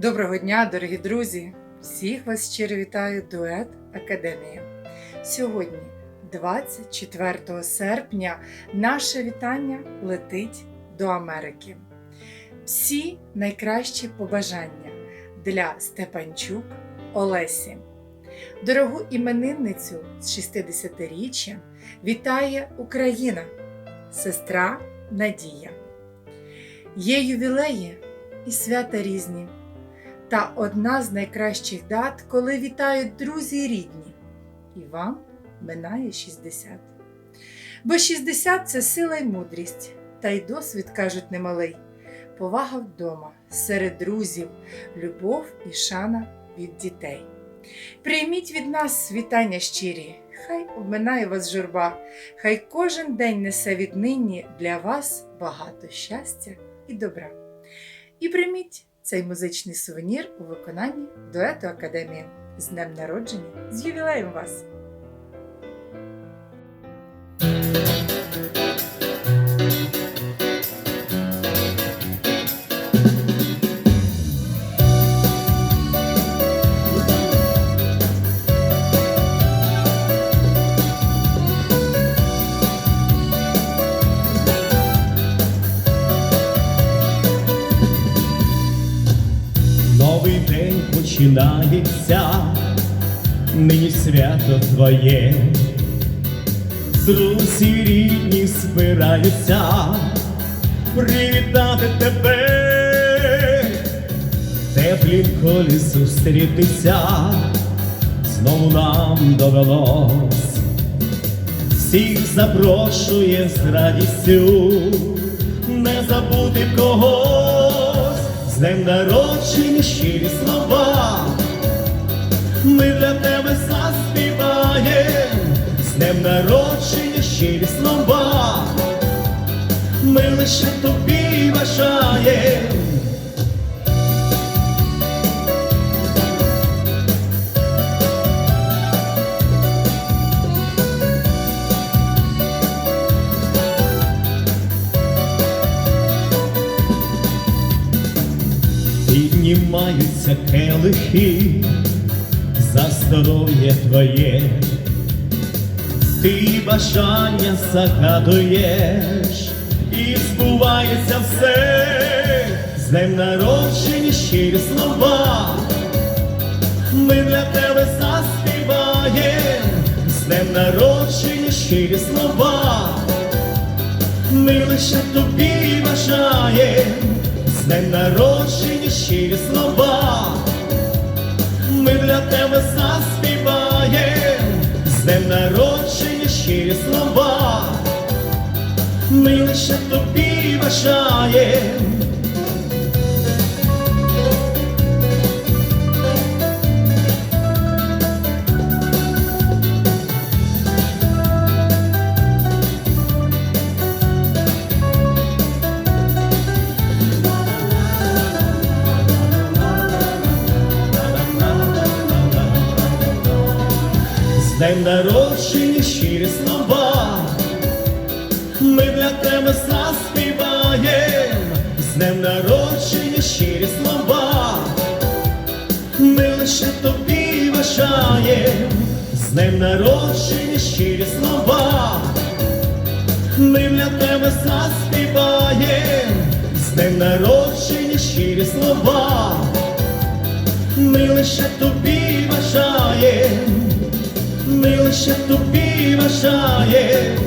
Доброго дня, дорогі друзі! Всіх вас щиро вітаю Дует Академія. Сьогодні, 24 серпня, наше вітання летить до Америки. Всі найкращі побажання для Степанчук Олесі. Дорогу іменинницю з 60-річчям вітає Україна, сестра Надія. Є ювілеї і свята різні. Та одна з найкращих дат, коли вітають друзі й рідні. І вам минає 60. Бо 60 це сила й мудрість, та й досвід кажуть немалий. Повага вдома, серед друзів, любов і шана від дітей. Прийміть від нас вітання щирі, хай обминає вас журба, хай кожен день несе віднині для вас багато щастя і добра. І прийміть цей музичний сувенір у виконанні дуету Академії з днем народження з ювілеєм вас! Новий починається, нині свято твоє, друзі рідні збираються, привітати тебе, теплім колі зустрітися, знову нам довелось, всіх запрошує з радістю, не забути когось з днем народження щирі слова. Ми для тебе заспіваєм, з днем народження щирі слова. Ми лише тобі бажаєм. Піднімаються келихи за здоров'я твоє, ти бажання загадуєш і збувається все, з днем народження щирі слова. Ми для тебе заспіваєм, з днем народження щирі слова. Ми лише тобі бажаєм, днем народження щирі слова. Ми для тебе заспіваєм, з днем народження щирі слова. Ми лише тобі бажаєм. З днем народження щирі слова, ми для тебе заспіваєм, з днем народження щирі слова, ми лише тобі бажаєм, з днем народження щирі слова, ми для тебе заспіваєм, з днем народження щирі слова, ми лише тобі бажаєм ще тобі бажає.